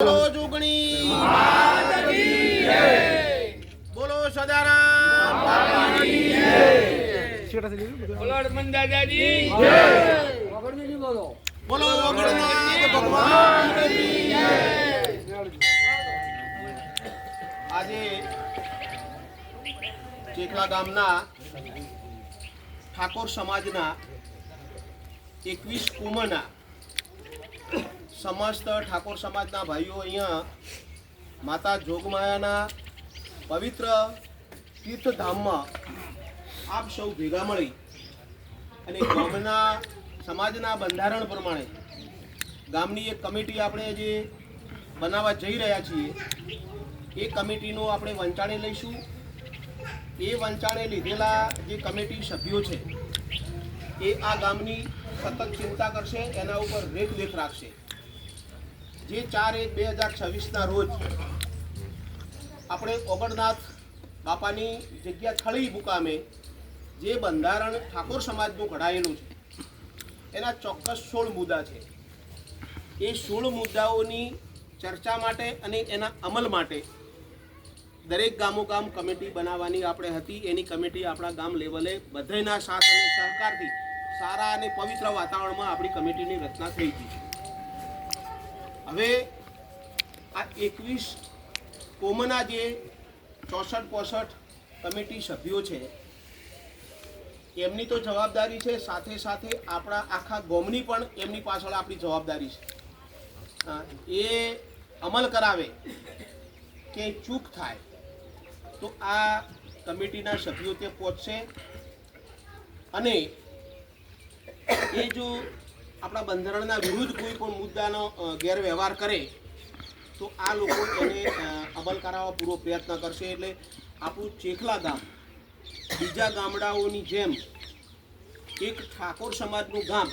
બોલો જોગણી બોલો સદારામ. ઓલડમન દાદાજી બોલો વગડનાથ ભગવાનની આજે ચેખલા ગામના ઠાકોર સમાજના એકવીસ કુમના સમસ્ત ઠાકોર સમાજના ભાઈઓ અહીંયા માતા જોગમાયાના પવિત્ર તીર્થધામમાં આપ સૌ ભેગા મળી અને ગામના સમાજના બંધારણ પ્રમાણે ગામની એક કમિટી આપણે જે બનાવવા જઈ રહ્યા છીએ, એ કમિટીનું આપણે વંચાણે લઈશું. એ વંચાણે લીધેલા જે કમિટી સભ્યો છે, એ આ ગામની સતત ચિંતા કરશે, એના ઉપર રેખદેખ રાખશે. જે ચાર એક બે હજાર છવ્વીસના રોજ આપણે ઓગણનાથ બાપાની જગ્યા થળી મુકામે જે બંધારણ ઠાકોર સમાજનું ઘડાયેલું છે, એના ચોક્કસ સોળ મુદ્દા છે. એ સોળ મુદ્દાઓની ચર્ચા માટે અને એના અમલ માટે દરેક ગામો ગામ કમિટી બનાવવાની આપણે હતી. એની કમિટી આપણા ગામ લેવલે બધાના સાથ અને સહકારથી સારા અને પવિત્ર વાતાવરણમાં આપણી કમિટીની રચના થઈ છે. હવે આ એકવીસ કોમના જે ચોસઠ પોસઠ કમિટી સભ્યો છે, એમની તો જવાબદારી છે, સાથે સાથે આપણા આખા ગોમની પણ એમની પાછળ આપણી જવાબદારી છે. એ અમલ કરાવે કે ચૂક થાય, તો આ કમિટીના સભ્યો તે પહોંચશે. અને એ જો આપણા બંધારણના વિરુદ્ધ કોઈ પણ મુદ્દાનો ગેરવ્યવહાર કરે, તો આ લોકો એને અમલ કરાવવા પૂરો પ્રયત્ન કરશે એટલે આપણું ચેખલા ગામ, બીજા ગામડાઓની જેમ એક ઠાકોર સમાજનું ગામ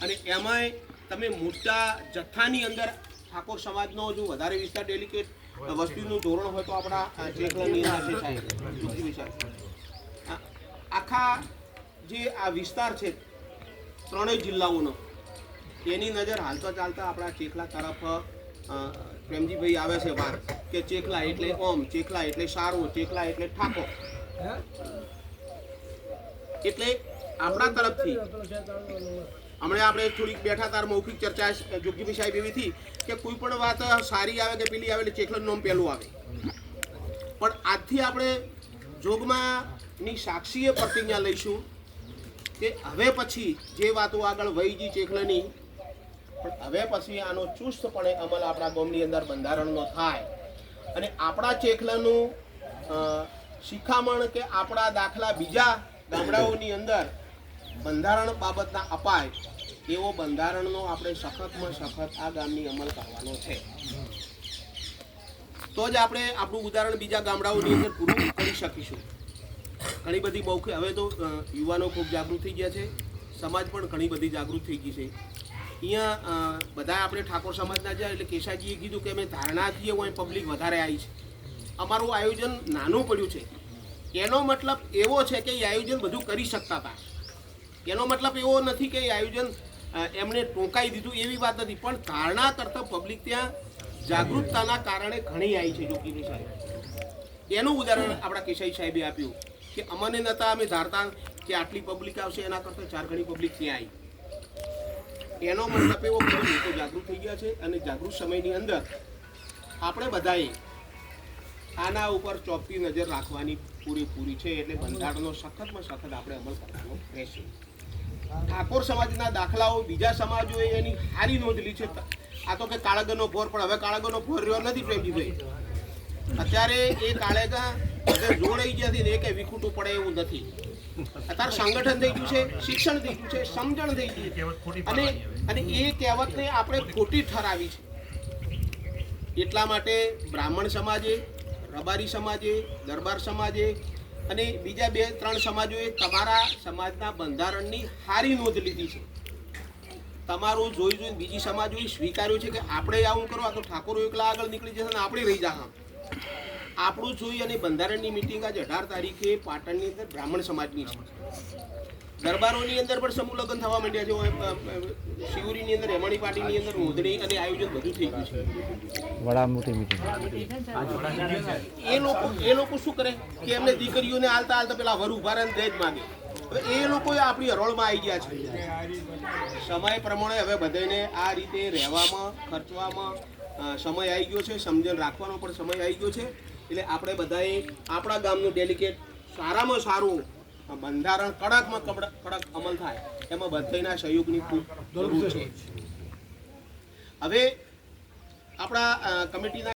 અને એમાંય તમે મોટા જથ્થાની અંદર ઠાકોર સમાજનો જો વધારે વિસ્તાર ડેલિકેટ વસ્તીનું ધોરણ હોય તો આપણા ચેખલાની અંદર છે સાહેબ પૃથ્વી સાહેબ. આ- આખા જે આ વિસ્તાર છે ત્રણેય જિલ્લાઓનો. એની નજર હાલતા ચાલતા આપણા ચેખલા તરફ પ્રેમજીભાઈ આવે છે વાત કે ચેખલા એટલે ઓમ, ચેખલા એટલે સારું, ચેખલા એટલે ઠાકો. એટલે આપણા તરફથી, હમણાં આપણે થોડીક બેઠા તાર મૌખિક ચર્ચા જોગીભાઈ સાહેબ એવી હતી કે કોઈ પણ વાત સારી આવે કે પેલી આવે એટલે ચેખલાનું નામ પહેલું આવે. પણ આજથી આપણે જોગમાં ની સાક્ષીએ પ્રતિજ્ઞા લઈશું. કે હવે પછી જે વાતો આગળ વહીજી ચેખલાની હવે પછી આનો ચુસ્તપણે અમલ આપણા ગામની અંદર બંધારણનો થાય. અને આપણા ચેખલાનું શિખામણ કે આપણા દાખલા બીજા ગામડાઓની અંદર બંધારણ બાબતના અપાય, એવો બંધારણનો આપણે સખતમાં સખત આ ગામની અમલ કરવાનો છે. તો જ આપણે આપણું ઉદાહરણ બીજા ગામડાઓની અંદર પૂરું કરી શકીશું. ઘણી બધી બહુ હવે તો યુવાનો ખૂબ જાગૃત થઈ ગયા છે. સમાજ પણ ઘણી બધી જાગૃત થઈ ગઈ છે. અહીંયા બધા આપણે ઠાકોર સમાજના છે, એટલે કેશાજીએ કીધું કે અમે ધારણાથી હોય પબ્લિક વધારે આવી છે. અમારું આયોજન નાનું પડ્યું છે. એનો મતલબ એવો છે કે એ આયોજન બધું કરી શકતા હતા. એનો મતલબ એવો નથી કે એ આયોજન એમણે ટોંકાઈ દીધું એવી વાત નથી. પણ ધારણા કરતાં પબ્લિક ત્યાં જાગૃતતાના કારણે ઘણી આવી છે, જોકીની સાહેબ. એનું ઉદાહરણ આપણા કેશાઈ સાહેબે આપ્યું. કે અમને નતા અમે ધારતા કે આટલી પબ્લિક આવશે, એના કરતાં ચાર ઘણી પબ્લિક ત્યાં આવી. એનો મતલબ એવો કે લોકો જાગૃત થઈ ગયા છે અને જાગૃત સમયની અંદર આપણે બધાએ આના ઉપર ચોપતી નજર રાખવાની પૂરેપૂરી છે એટલે બંધારણનો સખતમાં સખત આપણે અમલ કરવાનો રહેશે. ઠાકોર સમાજના દાખલાઓ બીજા સમાજોએ એની સારી નોંધ લી છે. આ તો કે કાળગરનો ભોર, પણ હવે કાળગરનો ભોર રહ્યો નથી પ્રેમજીભાઈ. અત્યારે એ કાળેગા બધે જોડાઈ ગયા ને એ કે વિખૂટું એવું નથી. અત્યારે સંગઠન થઈ ગયું છે, શિક્ષણ થઈ ગયું છે, સમજણ અને એ કહેવતને આપણે ખોટી ઠરાવી છે. એટલા માટે બ્રાહ્મણ સમાજે, રબારી સમાજે, દરબાર સમાજે અને બીજા બે ત્રણ સમાજોએ તમારા સમાજના બંધારણની સારી નોંધ લીધી છે. તમારું જોઈ જોઈને બીજી સમાજોએ સ્વીકાર્યું છે કે આપણે આવું કરો આ તો ઠાકોરો એકલા આગળ નીકળી જશે ને આપણે રહી જા આપણું જોઈ અને બંધારણની મિટિંગ આજે અઢાર તારીખે પાટણની અંદર બ્રાહ્મણ સમાજની છે. દરબારોની અંદર પણ સમૂહ લગ્ન થવા માંડ્યા છે. શિવરીની અંદર હેમાણી પાટીની અંદર નોંધણી અને આયોજન બધું થઈ ગયું છે. વડા મોટી મિટિંગ એ લોકો એ લોકો શું કરે? કે એમને દીકરીઓને આલતા આલતા પેલા વર ઊભા રહે દહેજ માંગે. એ લોકો આપણી હરોળમાં આવી ગયા છે. સમય પ્રમાણે હવે બધાને આ રીતે રહેવામાં ખર્ચવામાં સમય આવી ગયો છે. સમજણ રાખવાનો પણ સમય આવી ગયો છે. એટલે આપણે બધાએ આપણા ગામનું ડેલિકેટ સારામાં સારું બંધારણ કડકમાં કડક કડક અમલ થાય, એમાં બધાના સહયોગની ખૂબ જરૂર છે. હવે આપણા કમિટીના